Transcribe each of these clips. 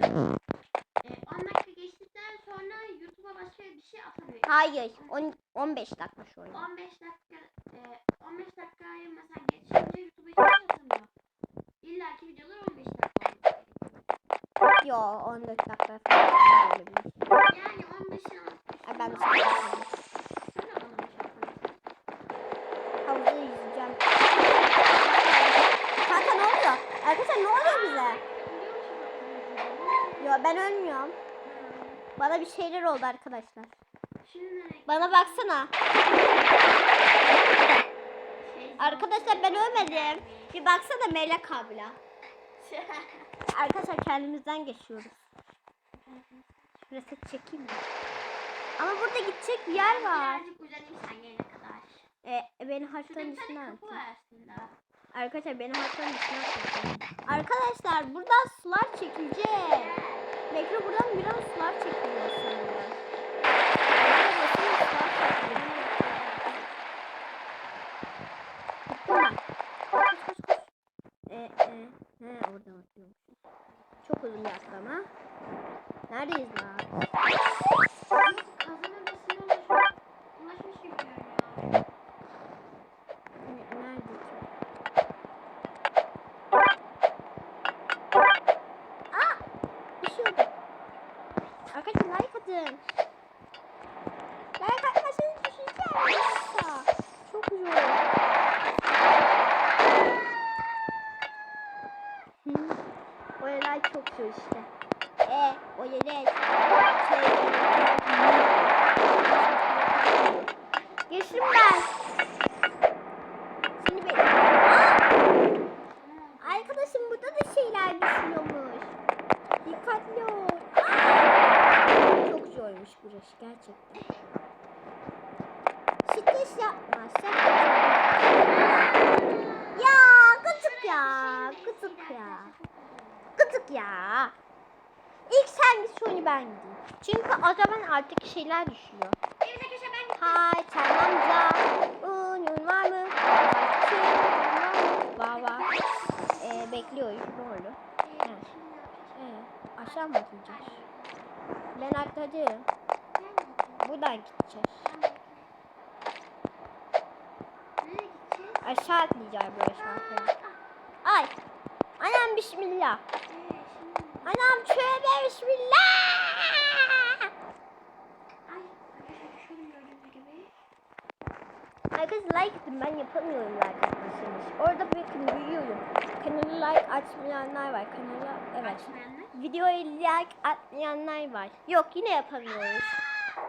Sonra e, 10 dakika geçtikten sonra YouTube'a başka bir şey. Hayır. on- 15 dakika şu oyun. 15 dakika e, 15 dakikayı mesela geçince YouTube'a şey atamıyor. İlla ki videolar 15 dakika gerekiyor. Yo 14 dakika falan. Yani 15'in altı. Ay ben de Sen sana de 15 yaparsın. Havuzda yüzeceğim. Kanka ne oluyor? Arkadaşlar ne oluyor bize? Yo ben ölmüyorum. Bana bir şeyler oldu arkadaşlar. Bana baksana. Şey, Arkadaşlar ben ölmedim. Bir baksana Melek abla. Arkadaşlar kendimizden geçiyoruz. Reset çekeyim mi? Ama burada gidecek bir yer var. Birazcık uzanayım sen gelene kadar. E, beni bir dışına tane attı. kapı var aslında. Arkadaşlar beni haritanın dışına attı. Arkadaşlar buradan sular çekilecek. Bekle buradan biraz sular atın. Like atmasanız düşeceğim. Yoksa. Çok zor. O yerler çok zor işte. E, o yerler. Geçtim ben. Şimdi bekle. Arkadaşım burada da şeyler düşüyormuş. Dikkatli ol. Aa! Çok zormuş burası gerçekten. Stres yapma. Ya gıcık ya. Gıcık ya. Gıcık ya. İlk sen git sonra ben gideyim. Çünkü o zaman artık şeyler düşüyor. Evet. Hay sen amca. Unun var mı? Var? Var. Ee, bekliyoruz. Ne oldu? Yapacağız? Ee, aşağı mı atlayacağız? Ben atladım. Buradan gideceğiz. Aşağı atlayacağız böyle şarkı. Aa, Ay. Anam bismillah. Anam tövbe bismillah. Arkadaşlar like atın ben yapamıyorum like atmasınız. Orada bakın büyüyorum. Kanala like atmayanlar var. Kanala evet. Açmayanlar. Videoya like atmayanlar var. Yok yine yapamıyoruz.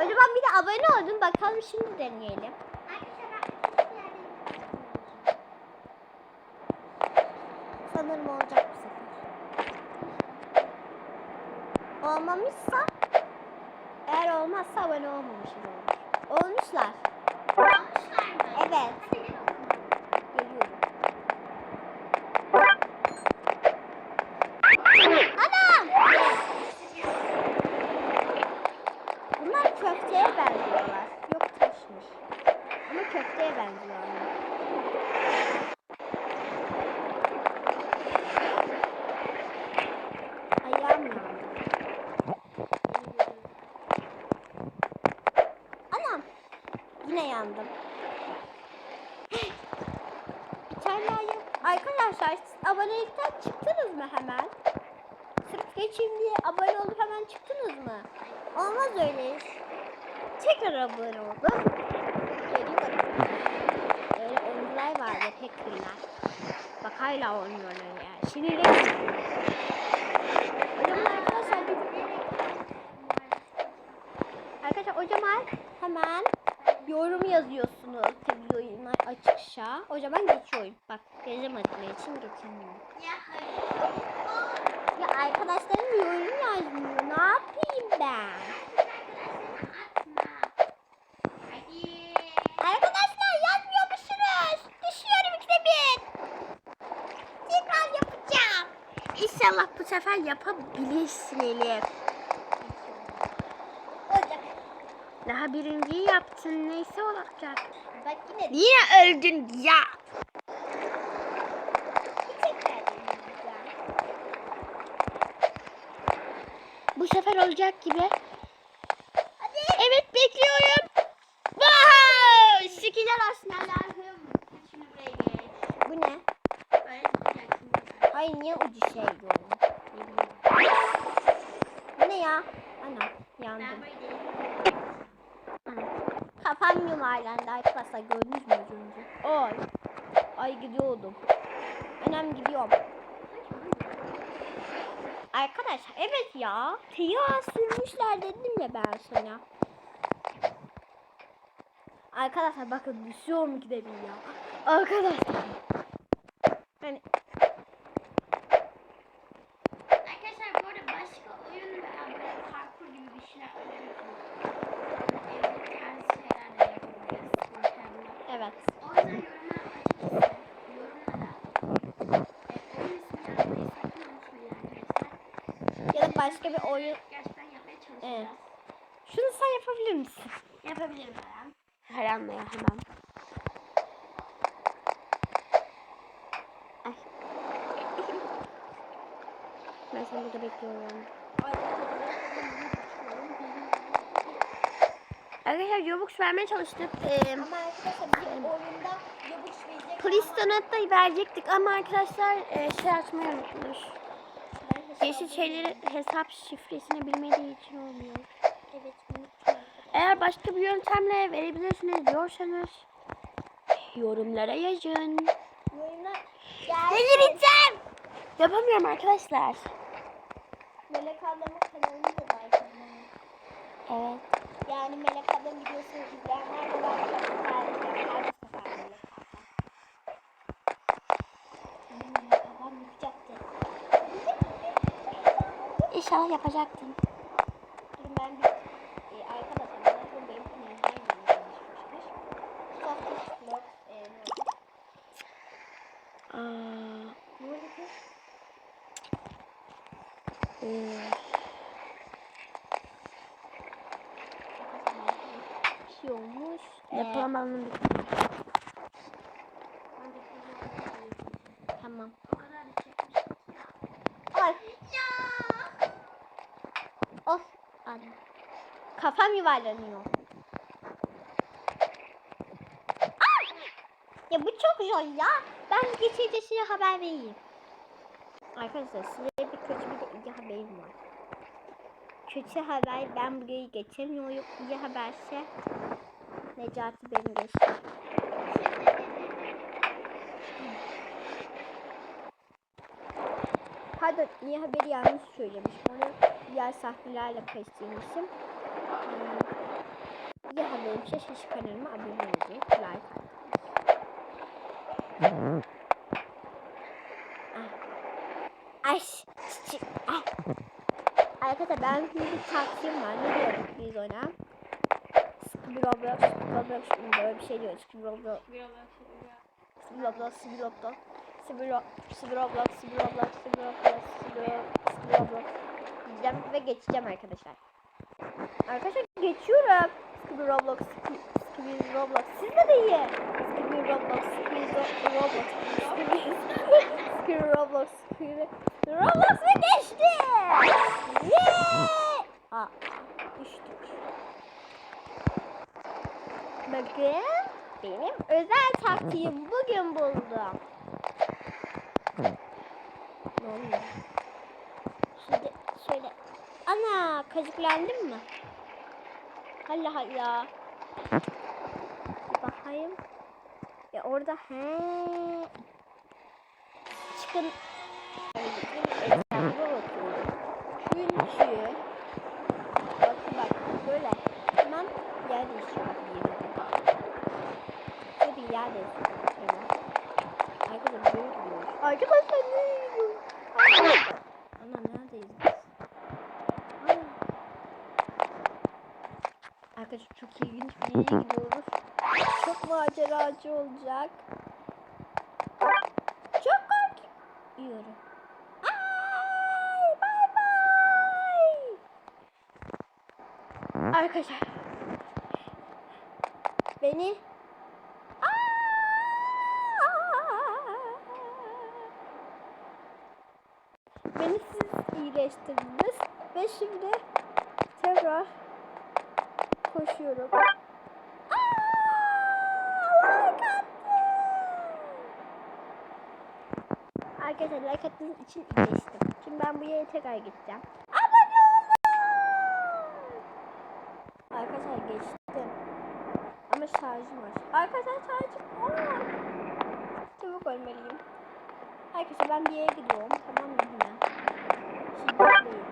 O zaman bir de abone olun bakalım şimdi deneyelim. Sanırım olacak bu sefer. Olmamışsa eğer olmazsa abone olmamışız olur. Olmuşlar. Almışlar mı? Evet. Hadi Anam! Yine yandım. Bir. Arkadaşlar siz abonelikten çıktınız mı hemen? Sırf geçeyim diye abone olup hemen çıktınız mı? Olmaz öyle. Tekrar abone oldum. Öyle oyuncular vardı hackerlar. Bak hala oynuyorlar yani. Sinirleniyorum. O zaman arkadaşlar bir Arkadaşlar o zaman hemen yorum yazıyorsunuz. Tabii oyunlar açıkça. O zaman geçiyorum. Bak yazamadıkları için geçemiyorum. Ya. Ya arkadaşlarım yorum yazmıyor. Ne yapayım ben? Arkadaşlar yazmıyor musunuz? Düşüyorum ikide bir. Tekrar yapacağım. İnşallah bu sefer yapabilirsin Elif. Olacak. Daha birinciyi yaptın. Neyse olacak. Bak yine Yine öldün ya. Bu sefer olacak gibi. Evet bekliyorum. Wow! Şekiller aslında. Allah'ım. Şimdi buraya geç. Bu ne? Böyle. Hayır niye ucu şey diyorum. Ne bileyim. Bu ne ya? Ana Ben yandım. böyle Kafam yuvarlandı arkadaşlar gördünüz mü önce? Ay. Ay gidiyordum. Annem gidiyorum. Arkadaşlar evet ya. Teyağı sürmüşler dedim ya ben sana. Arkadaşlar bakın düşüyor mu ki de bir ya. Arkadaşlar. Hani Arkadaşlar bu arada başka oyun veya böyle parkur gibi bir şeyler öğreniyorsunuz. Evde tarzı şeyler de yapabiliriz. muhtemelen. evet. O yüzden yorumlar açıkçası. Yorumlara e, oyun ismi yazmayı sakın unutmayın arkadaşlar. Ya da başka bir oyun. Gerçekten yapmaya çalışacağız. Evet. Şunu sen yapabilir misin? Yapabilirim Eren. Her anlaya hemen. Ay. Ben seni burada bekliyorum. Arkadaşlar Robux vermeye çalıştık. Ee, Ama arkadaşlar bir oyunda yobuk verecek. Da verecektik ama arkadaşlar e, şey açmayı unutmuş. Yeşil şeyleri hesap şifresini bilmediği için olmuyor. Evet unuttum. Eğer başka bir yöntemle verebilirsiniz diyorsanız yorumlara yazın. Delireceğim. Yapamıyorum arkadaşlar. Melek ablamın kanalını da. Evet. Yani Melek ablam videosunu izleyenler de like etmeyi. Her sefer Melek ablam. Ama Melek ablam yapacaktı. İnşallah yapacaktın. Durun ben bir e, arkadaşlar Melek ablam benim kanalımdan yeni gelmiştir. Soft Vlog e, ne oldu? Aa, Ne oldu kız? e, Bir şey olmuş. depolama alanı bitti. Ben de kızım. Tamam. Ay. Of. Anne. Kafam yuvarlanıyor. Ay! Ya bu çok zor ya. Ben geçince size haber vereyim. Arkadaşlar size bir kötü bir de iyi haberim var. Kötü haber ben burayı geçemiyorum. İyi haberse Necati beni geçti. Pardon iyi haberi yanlış söylemişim. Onu diğer sahnelerle karıştırmışım. Hmm. İyi haberim ise şaşı kanalıma abone olun. Like. Ay. Ay. çiçek, Ay. Arkadaşlar ben bir taktiğim var. Ne diyorduk biz ona? Roblox, Roblox, böyle bir şey diyor. Scooby Roblox, Bir olarak şey bir- Scooby Roblox, Scooby Roblox, Scooby Roblox, Scooby Roblox, Scooby Roblox, Scooby Ro- Scooby Roblox diyeceğim ve geçeceğim arkadaşlar. Arkadaşlar geçiyorum. Scooby Roblox, Scooby Roblox. Siz de deyin. Scooby Roblox, Ro- Roblox, Scooby Roblox, Scooby Roblox ve geçti. Yeah! Aa, düştük. Bakın benim özel taktiğim bugün buldum. Ne oluyor? Şimdi şöyle. Ana kazıklandım mı? Allah Allah. Bakayım. Ya orada he. Çıkın. Çünkü bakın bak böyle hemen yer değişiyor. Şöyle bir yer. Şöyle. Arkadaşlar gidiyor. Arkadaşlar nereye gidiyor? Ana neredeyiz biz? Arkadaşlar çok ilginç bir yere gidiyoruz. Çok maceracı olacak. Çok korkuyorum. Bay bay. Arkadaşlar. Beni İyileştirdiniz ve şimdi tekrar koşuyorum. Arkadaşlar like attığınız için iyileştim. Şimdi ben bu yere tekrar gideceğim. Abone olun. Arkadaşlar geçtim. Ama şarjım var. Arkadaşlar şarjım var. Çabuk ölmeliyim. Arkadaşlar ben bir yere gidiyorum. Tamam mı hemen? Şimdi bekleyin.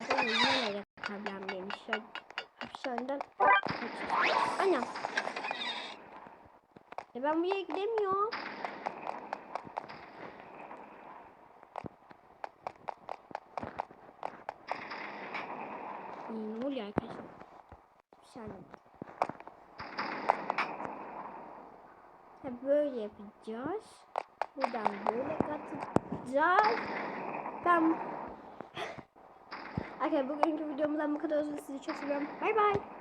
Arkadaşlar yine nereye problemliymiş. Şöyle hapishaneden Anam. Ben buraya gidemiyorum. Hmm, ne oluyor arkadaşlar? Bir saniye. Ha, böyle yapacağız. Buradan böyle katacağız. Ben... Arkadaşlar bugünkü videomuzdan bu kadar olsun. Sizi çok seviyorum. Bay bay.